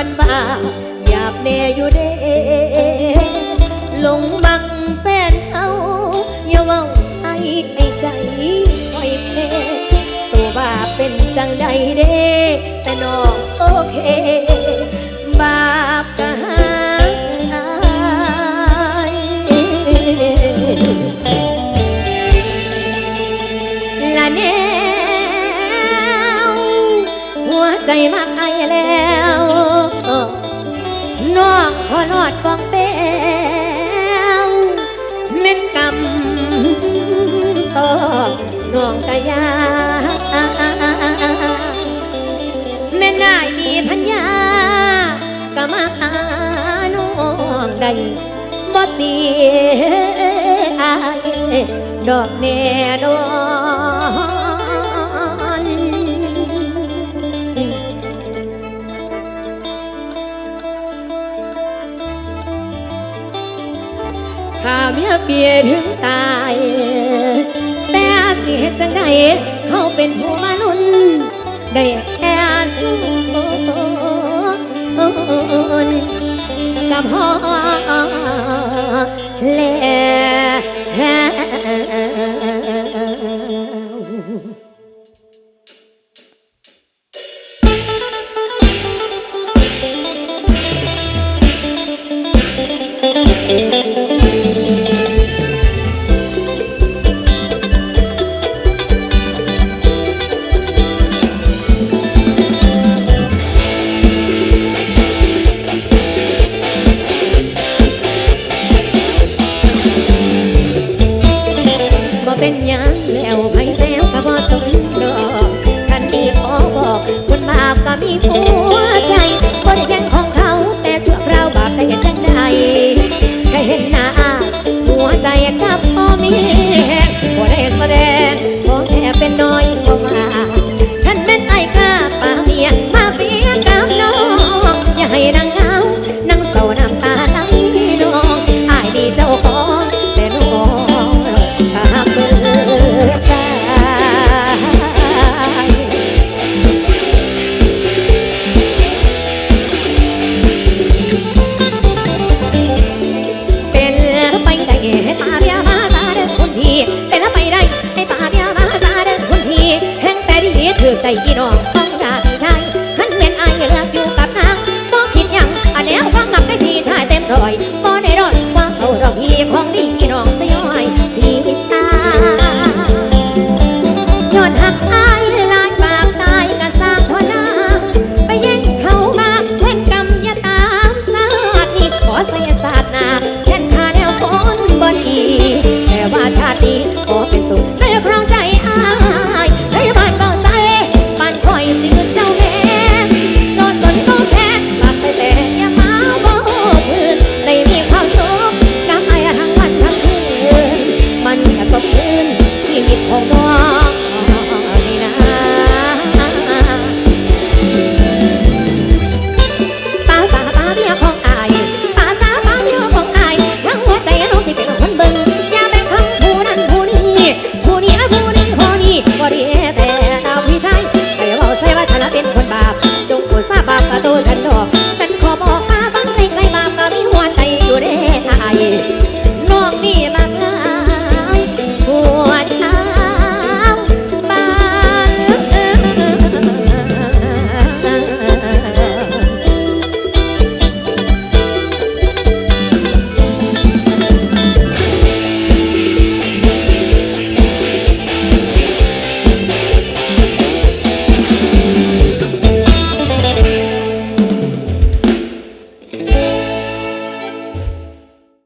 มันบ้าหยาบแน่อยู่เด้หลงมักแฟนเขาอย่าเว้าใส่ให้ใจคอยเพตัวบ้าเป็นจังใดเด้แต่น้องโอเคบาปกะหาละแนวหัวใจมาก พองเป้วเม่นกำตอกน้องกะยาแม่นายมีพัญญากะมาหาน้องได้บ่ตีอายดอกแน่นอน มียเปียถึงตาย แต่สิเหตุจังใดเขาเป็นผู้มาลุนได้แค่สู้กับพ่อแล้ว เป็นยังแล้วไผแซวก็บ่สนดอกฉันนี่ขอบอกคนบาปก็มีผัวใจ ใจพี่น้องต้องชาติชายขันเป็นไอเลือกอยู่กับนางก็คิดยังอันแนวความหับได้พี่ชายเต็มรอยก็ได้รอดความเขาดอกพี่ของดีพี่น้องสยอยพี่ชายย้อนหักไอลายปากตายกะสางทอนาไปแย่งเขามาเพ่นกรรมยะตามศาสตร์นี่ขอไสยศาสตร์นาแทนคาแนวคนบ่ดีแต่ว่าชาตินี้